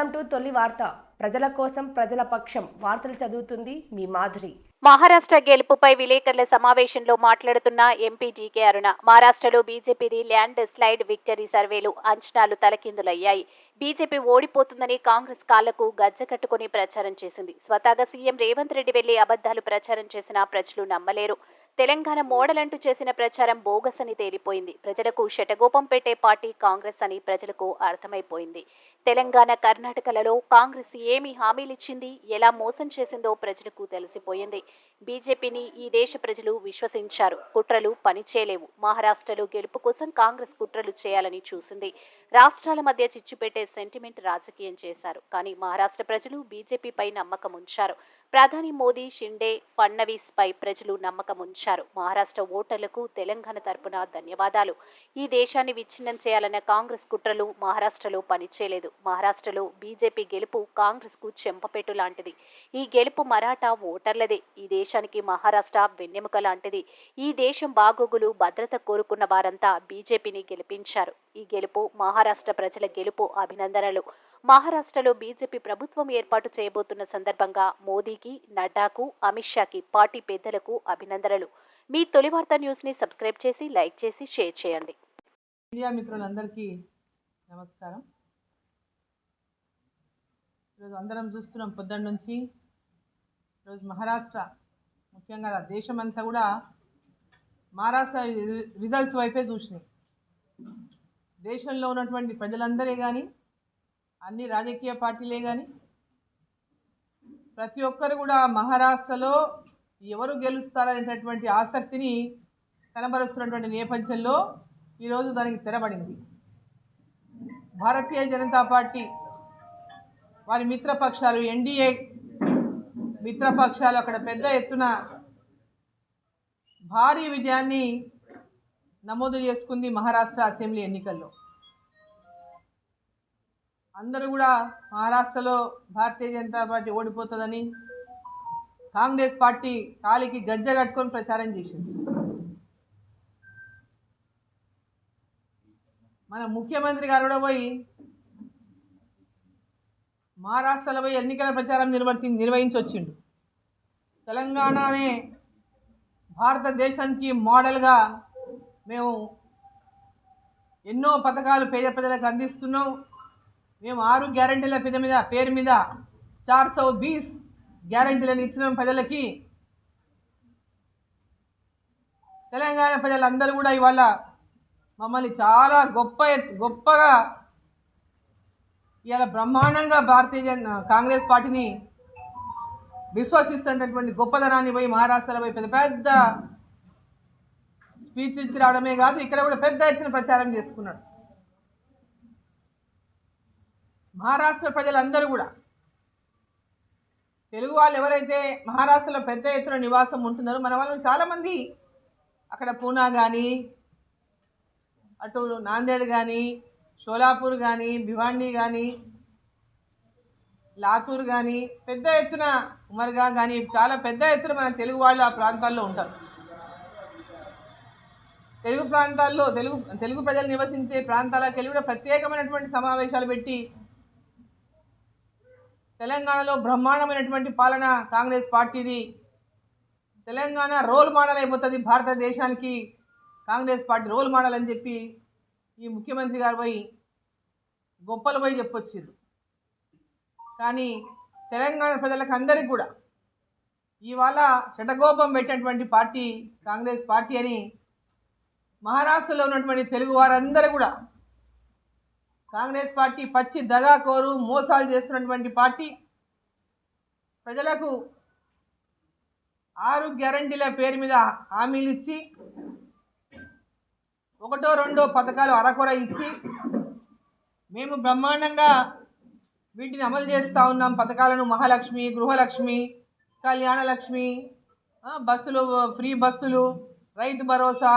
Welcome to తొలి వార్త. ప్రజల కోసం ప్రజల పక్షం. వార్తలు చదువుతుంది మీ మాధురి. మహారాష్ట్ర గెలుపుపై విలేకరుల సమావేశంలో మాట్లాడుతున్న ఎంపీ జీకే అరుణ మహారాష్ట్రలో బీజేపీది ల్యాండ్ స్లైడ్ విక్టరీ సర్వేలు అంచనాలు తలకిందులయ్యాయి. బీజేపీ ఓడిపోతుందని కాంగ్రెస్ కాళ్ళకు గజ్జకట్టుకుని ప్రచారం చేసింది. స్వతహాగా సీఎం రేవంత్ రెడ్డి వెళ్ళి అబద్దాలు ప్రచారం చేసినా ప్రజలు నమ్మలేరు. తెలంగాణ మోడల్ అంటూ చేసిన ప్రచారం బోగస్ అని తేలిపోయింది. ప్రజలకు శటగోపం పెట్టే పార్టీ కాంగ్రెస్ అని ప్రజలకు అర్థమైపోయింది. తెలంగాణ కర్ణాటకలలో కాంగ్రెస్ ఏమి హామీలిచ్చింది ఎలా మోసం చేసిందో ప్రజలకు తెలిసిపోయింది. బీజేపీని ఈ దేశ ప్రజలు విశ్వసించారు. కుట్రలు పనిచేయలేవు. మహారాష్ట్రలో గెలుపు కోసం కాంగ్రెస్ కుట్రలు చేయాలని చూసింది. రాష్ట్రాల మధ్య చిచ్చుపెట్టే సెంటిమెంట్ రాజకీయం చేశారు. కానీ మహారాష్ట్ర ప్రజలు బీజేపీపై నమ్మకం ఉంచారు ప్రధాని మోదీ షిండే ఫడ్నవీస్ పై ప్రజలు నమ్మకం ఉంచారు మహారాష్ట్ర ఓటర్లకు తెలంగాణ తరపున ధన్యవాదాలు. ఈ దేశాన్ని విచ్ఛిన్నం చేయాలన్న కాంగ్రెస్ కుట్రలు మహారాష్ట్రలో పనిచేయలేదు. మహారాష్ట్రలో బీజేపీ గెలుపు కాంగ్రెస్కు చెంపపెట్టు లాంటిది. ఈ గెలుపు మరాఠా ఓటర్లదే. ఈ దేశానికి మహారాష్ట్ర వెన్నెముక లాంటిది. ఈ దేశం బాగోగులు భద్రత కోరుకున్న వారంతా బీజేపీని గెలిపించారు. ఈ గెలుపు మహారాష్ట్ర ప్రజల గెలుపు అభినందనలు. మహారాష్ట్రలో బీజేపీ ప్రభుత్వం ఏర్పాటు చేయబోతున్న సందర్భంగా మోదీకి నడ్డాకు అమిత్ షాకి పార్టీ పెద్దలకు అభినందనలు. మీ తొలి వార్త న్యూస్ని సబ్స్క్రైబ్ చేసి లైక్ చేసి షేర్ చేయండి. మీడియా మిత్రులందరికీ నమస్కారం. ఈరోజు అందరం చూస్తున్నాం పొద్దున్న నుంచి. ఈరోజు మహారాష్ట్ర ముఖ్యంగా దేశమంతా కూడా మహారాష్ట్ర రిజల్ట్స్ వైపే చూసినాయి. దేశంలో ఉన్నటువంటి ప్రజలందరే కానీ అన్ని రాజకీయ పార్టీలే కానీ ప్రతి ఒక్కరు కూడా మహారాష్ట్రలో ఎవరు గెలుస్తారనేటటువంటి ఆసక్తిని కనబరుస్తున్నటువంటి నేపథ్యంలో ఈరోజు దానికి తెరబడింది. భారతీయ జనతా పార్టీ వారి మిత్రపక్షాలు ఎన్డీఏ మిత్రపక్షాలు అక్కడ పెద్ద ఎత్తున భారీ విజయాన్ని నమోదు చేసుకుంది మహారాష్ట్ర అసెంబ్లీ ఎన్నికల్లో. అందరూ కూడా మహారాష్ట్రలో భారతీయ జనతా పార్టీ ఓడిపోతుందని కాంగ్రెస్ పార్టీ కాలికి గజ్జ కట్టుకొని ప్రచారం చేసింది. మన ముఖ్యమంత్రి గారు కూడా పోయి మహారాష్ట్రలో పోయి ఎన్నికల ప్రచారం నిర్వర్తి నిర్వహించి వచ్చిండు తెలంగాణనే భారతదేశానికి మోడల్గా మేము ఎన్నో పథకాలు పేద ప్రజలకు అందిస్తున్నాం. మేము ఆరు గ్యారంటీల పెద్ద మీద పేరు మీద చార్ సౌ బీస్ గ్యారంటీలను ఇచ్చిన ప్రజలకి. తెలంగాణ ప్రజలందరూ కూడా ఇవాళ మమ్మల్ని చాలా గొప్ప గొప్పగా ఇవాళ బ్రహ్మాండంగా భారతీయ జన్ కాంగ్రెస్ పార్టీని విశ్వసిస్తున్నటువంటి గొప్పదనాన్ని పోయి మహారాష్ట్రలో పోయి పెద్ద పెద్ద స్పీచ్ ఇచ్చి రావడమే కాదు ఇక్కడ కూడా పెద్ద ఎత్తున ప్రచారం చేసుకున్నాడు. మహారాష్ట్ర ప్రజలందరూ కూడా. తెలుగు వాళ్ళు ఎవరైతే మహారాష్ట్రలో పెద్ద ఎత్తున నివాసం ఉంటున్నారో మన వాళ్ళు చాలామంది అక్కడ పూనా కానీ అటు నాందేడ్ కానీ షోలాపూర్ కానీ భివాండి కానీ లాతూర్ కానీ పెద్ద ఎత్తున ఉమర్గా కానీ చాలా పెద్ద ఎత్తున మన తెలుగు వాళ్ళు ఆ ప్రాంతాల్లో ఉంటారు. తెలుగు ప్రాంతాల్లో తెలుగు తెలుగు ప్రజలు నివసించే ప్రాంతాలకు వెళ్ళి కూడా ప్రత్యేకమైనటువంటి సమావేశాలు పెట్టి తెలంగాణలో బ్రహ్మాండమైనటువంటి పాలన కాంగ్రెస్ పార్టీది. తెలంగాణ రోల్ మోడల్ అయిపోతుంది భారతదేశానికి. కాంగ్రెస్ పార్టీ రోల్ మోడల్ అని చెప్పి ఈ ముఖ్యమంత్రి గారు పోయి గొప్పలు పోయి చెప్పొచ్చారు కానీ తెలంగాణ ప్రజలకు అందరికీ కూడా ఇవాళ శటగోపం పెట్టినటువంటి పార్టీ కాంగ్రెస్ పార్టీ అని మహారాష్ట్రలో ఉన్నటువంటి తెలుగు వారందరూ కూడా కాంగ్రెస్ పార్టీ పచ్చి దగాకోరు మోసాలు చేస్తున్నటువంటి పార్టీ. ప్రజలకు ఆరు గ్యారంటీల పేరు మీద హామీలు ఇచ్చి ఒకటో రెండో పథకాలు అరకొర ఇచ్చి మేము బ్రహ్మాండంగా వీటిని అమలు చేస్తూ ఉన్నాం. పథకాలను మహాలక్ష్మి గృహలక్ష్మి కళ్యాణలక్ష్మి బస్సులు ఫ్రీ బస్సులు రైతు భరోసా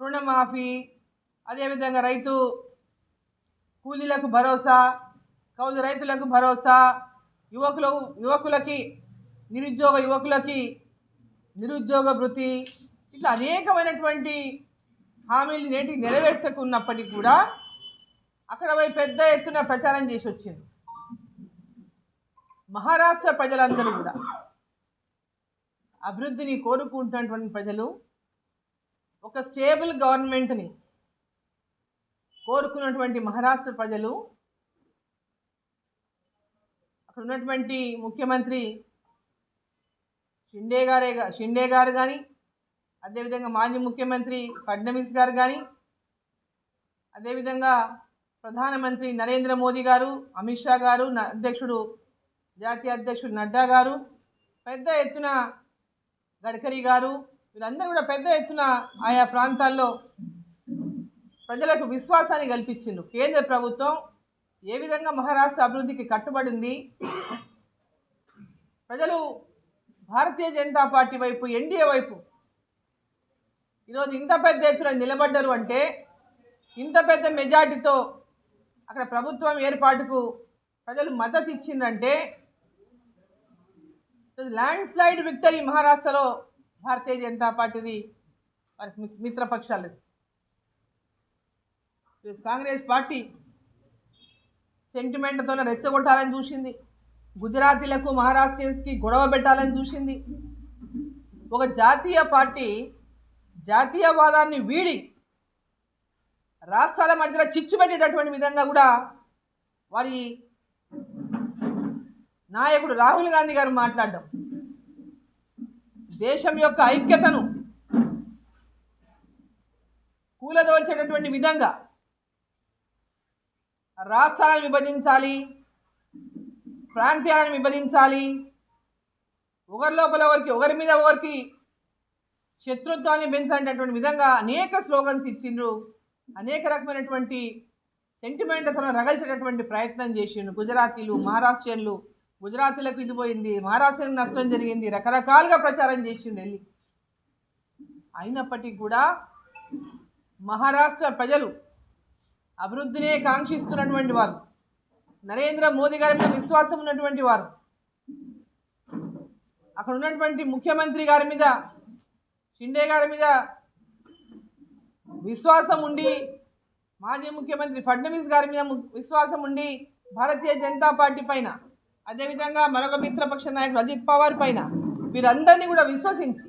రుణమాఫీ అదేవిధంగా రైతు కూలీలకు భరోసా కౌలు రైతులకు భరోసా యువకులు యువకులకి నిరుద్యోగ యువకులకి నిరుద్యోగ వృత్తి ఇట్లా అనేకమైనటువంటి హామీలు నేటికి నెరవేర్చకున్నప్పటికీ కూడా అక్కడ పోయి పెద్ద ఎత్తున ప్రచారం చేసి వచ్చింది మహారాష్ట్ర ప్రజలందరూ కూడా అభివృద్ధిని కోరుకుంటున్నటువంటి ప్రజలు ఒక స్టేబుల్ గవర్నమెంట్ని కోరుకున్నటువంటి మహారాష్ట్ర ప్రజలు అక్కడ ఉన్నటువంటి ముఖ్యమంత్రి షిండే గారే షిండే గారు కానీ అదేవిధంగా మాజీ ముఖ్యమంత్రి ఫడ్నవీస్ గారు కానీ అదేవిధంగా ప్రధానమంత్రి నరేంద్ర మోదీ గారు అమిత్ షా గారు అధ్యక్షుడు జాతీయ అధ్యక్షుడు నడ్డా గారు పెద్ద ఎత్తున గడ్కరీ గారు వీళ్ళందరూ కూడా పెద్ద ఎత్తున ఆయా ప్రాంతాల్లో ప్రజలకు విశ్వాసాన్ని కల్పించిండ్రు కేంద్ర ప్రభుత్వం ఏ విధంగా మహారాష్ట్ర అభివృద్ధికి కట్టుబడి ఉంది ప్రజలు భారతీయ జనతా పార్టీ వైపు ఎన్డీఏ వైపు ఈరోజు ఇంత పెద్ద ఎత్తున నిలబడ్డరు అంటే ఇంత పెద్ద మెజార్టీతో అక్కడ ప్రభుత్వం ఏర్పాటుకు ప్రజలు మద్దతు ఇచ్చిందంటే ల్యాండ్ స్లైడ్ విక్టరీ మహారాష్ట్రలో భారతీయ జనతా పార్టీది వారికి మి- మిత్రపక్షాలది. కాంగ్రెస్ పార్టీ సెంటిమెంట్తో రెచ్చగొట్టాలని చూసింది. గుజరాతీలకు మహారాష్ట్రియన్స్కి గొడవ పెట్టాలని చూసింది. ఒక జాతీయ పార్టీ జాతీయవాదాన్ని వీడి రాష్ట్రాల మధ్యలో చిచ్చు పెట్టేటటువంటి విధంగా కూడా వారి నాయకుడు రాహుల్ గాంధీ గారు మాట్లాడడం దేశం యొక్క ఐక్యతను కూలదోల్చేటటువంటి విధంగా రాష్ట్రాలను విభజించాలి ప్రాంతాలను విభజించాలి. ఒకరి లోపల ఒకరికి ఒకరి మీద ఒకరికి శత్రుత్వాన్ని పెంచాలనేటువంటి విధంగా అనేక స్లోగన్స్ ఇచ్చిండ్రు. అనేక రకమైనటువంటి సెంటిమెంట్తో రగల్చేటటువంటి ప్రయత్నం చేసిండ్రు గుజరాతీలు మహారాష్ట్రియన్లు. గుజరాతీలకు ఇది పోయింది మహారాష్ట్రకు నష్టం జరిగింది రకరకాలుగా ప్రచారం చేసిండు వెళ్ళి అయినప్పటికీ కూడా మహారాష్ట్ర ప్రజలు అభివృద్ధినే కాంక్షిస్తున్నటువంటి వారు. నరేంద్ర మోదీ గారి మీద విశ్వాసం ఉన్నటువంటి వారు. అక్కడ ఉన్నటువంటి ముఖ్యమంత్రి గారి మీద షిండే గారి మీద విశ్వాసం ఉండి మాజీ ముఖ్యమంత్రి ఫడ్నవీస్ గారి మీద విశ్వాసం ఉండి భారతీయ జనతా పార్టీ పైన అదేవిధంగా మరొక మిత్రపక్ష నాయకుడు అజిత్ పవార్ పైన వీరందరినీ కూడా విశ్వసించి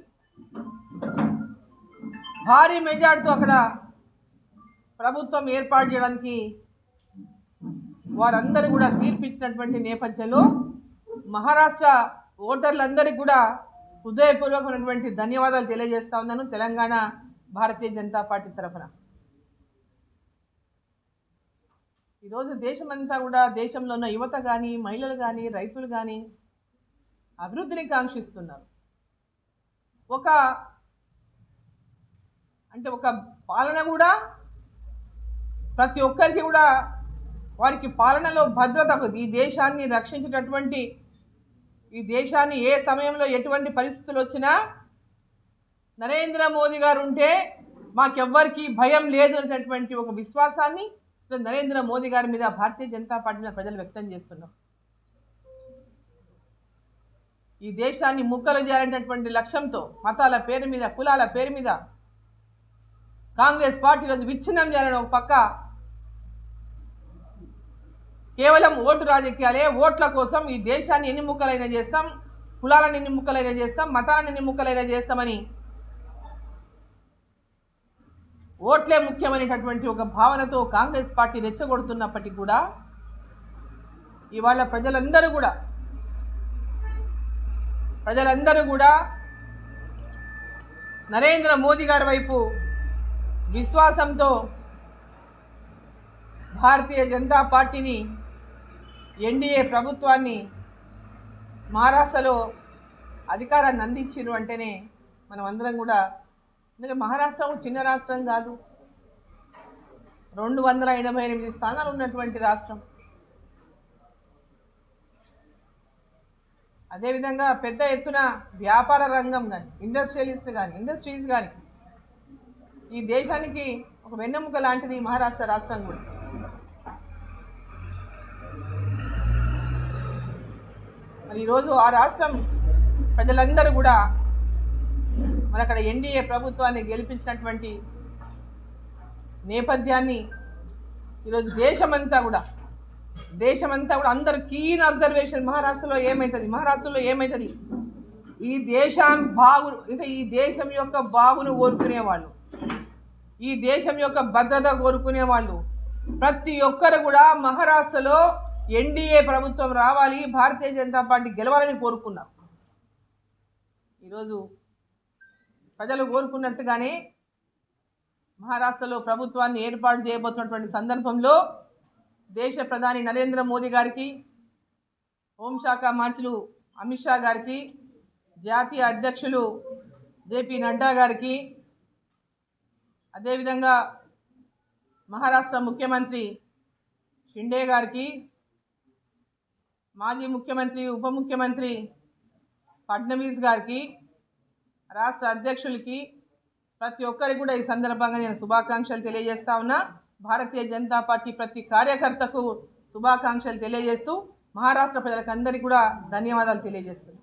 భారీ మెజార్టీతో అక్కడ ప్రభుత్వం ఏర్పాటు చేయడానికి వారందరూ కూడా తీర్పిచ్చినటువంటి నేపథ్యంలో మహారాష్ట్ర ఓటర్లందరికీ కూడా హృదయపూర్వకమైనటువంటి ధన్యవాదాలు తెలియజేస్తా ఉన్నాను తెలంగాణ భారతీయ జనతా పార్టీ తరఫున. ఈరోజు దేశమంతా కూడా దేశంలో ఉన్న యువత కానీ మహిళలు కానీ రైతులు కానీ అభివృద్ధిని కాంక్షిస్తున్నారు. ఒక అంటే ఒక పాలన కూడా ప్రతి ఒక్కరికి కూడా వారికి పాలనలో భద్రత ఈ దేశాన్ని రక్షించేటటువంటి ఈ దేశాన్ని ఏ సమయంలో ఎటువంటి పరిస్థితులు వచ్చినా నరేంద్ర మోదీ గారు ఉంటే మాకెవ్వరికి భయం లేదు అనేటటువంటి ఒక విశ్వాసాన్ని నరేంద్ర మోదీ గారి మీద భారతీయ జనతా పార్టీ మీద ప్రజలు వ్యక్తం చేస్తున్నారు. ఈ దేశాన్ని ముక్కలు చేయాలనేటటువంటి లక్ష్యంతో మతాల పేరు మీద కులాల పేరు మీద కాంగ్రెస్ పార్టీ రోజు విచ్ఛిన్నం చేయాలని ఒక పక్క కేవలం ఓటు రాజకీయాలే ఓట్ల కోసం ఈ దేశాన్ని ఎన్ని ముక్కలైనా చేస్తాం కులాలను ఎన్ని ముక్కలైనా చేస్తాం మతాలను ఎన్ని ముక్కలైనా చేస్తామని. ఓట్లే ముఖ్యమైనటువంటి ఒక భావనతో కాంగ్రెస్ పార్టీ రెచ్చగొడుతున్నప్పటికీ కూడా ఇవాళ ప్రజలందరూ కూడా ప్రజలందరూ కూడా నరేంద్ర మోదీ గారి వైపు విశ్వాసంతో భారతీయ జనతా పార్టీని ఎన్డీఏ ప్రభుత్వాన్ని మహారాష్ట్రలో అధికారాన్ని అందించారు అంటేనే మనం అందరం కూడా ఎందుకంటే మహారాష్ట్ర ఒక చిన్న రాష్ట్రం కాదు. రెండు వందల ఎనభై ఎనిమిది స్థానాలు ఉన్నటువంటి రాష్ట్రం. అదేవిధంగా పెద్ద ఎత్తున వ్యాపార రంగం కానీ ఇండస్ట్రియలిస్ట్ కానీ ఇండస్ట్రీస్ కానీ ఈ దేశానికి ఒక వెన్నెముక లాంటిది మహారాష్ట్ర రాష్ట్రం కూడా. మరి ఈరోజు ఆ రాష్ట్రం ప్రజలందరూ కూడా మరి అక్కడ ఎన్డీఏ ప్రభుత్వాన్ని గెలిపించినటువంటి నేపథ్యాన్ని ఈరోజు దేశమంతా కూడా దేశమంతా కూడా అందరు కీన్ అబ్జర్వేషన్ మహారాష్ట్రలో ఏమవుతుంది మహారాష్ట్రలో ఏమవుతుంది ఈ దేశం బాగు అంటే ఈ దేశం యొక్క బాగును కోరుకునే వాళ్ళు ఈ దేశం యొక్క భద్రత కోరుకునే వాళ్ళు ప్రతి ఒక్కరు కూడా మహారాష్ట్రలో ఎన్డీఏ ప్రభుత్వం రావాలి భారతీయ జనతా పార్టీ గెలవాలని కోరుకున్నారు ఈరోజు ప్రజలు కోరుకున్నట్టుగానే మహారాష్ట్రలో ప్రభుత్వాన్ని ఏర్పాటు చేయబోతున్నటువంటి సందర్భంలో దేశ ప్రధాని నరేంద్ర మోదీ గారికి హోంశాఖ మంత్రులు అమిత్ షా గారికి జాతీయ అధ్యక్షులు జేపీ నడ్డా గారికి అదేవిధంగా మహారాష్ట్ర ముఖ్యమంత్రి షిండే గారికి మాజీ ముఖ్యమంత్రి ఉప ముఖ్యమంత్రి ఫడ్నవీస్ గారికి రాష్ట్ర అధ్యక్షులకి ప్రతి ఒక్కరికి కూడా ఈ సందర్భంగా నేను శుభాకాంక్షలు తెలియజేస్తా ఉన్నా. భారతీయ జనతా పార్టీ ప్రతి కార్యకర్తకు శుభాకాంక్షలు తెలియజేస్తూ మహారాష్ట్ర ప్రజలకు అందరికీ కూడా ధన్యవాదాలు తెలియజేస్తున్నాను.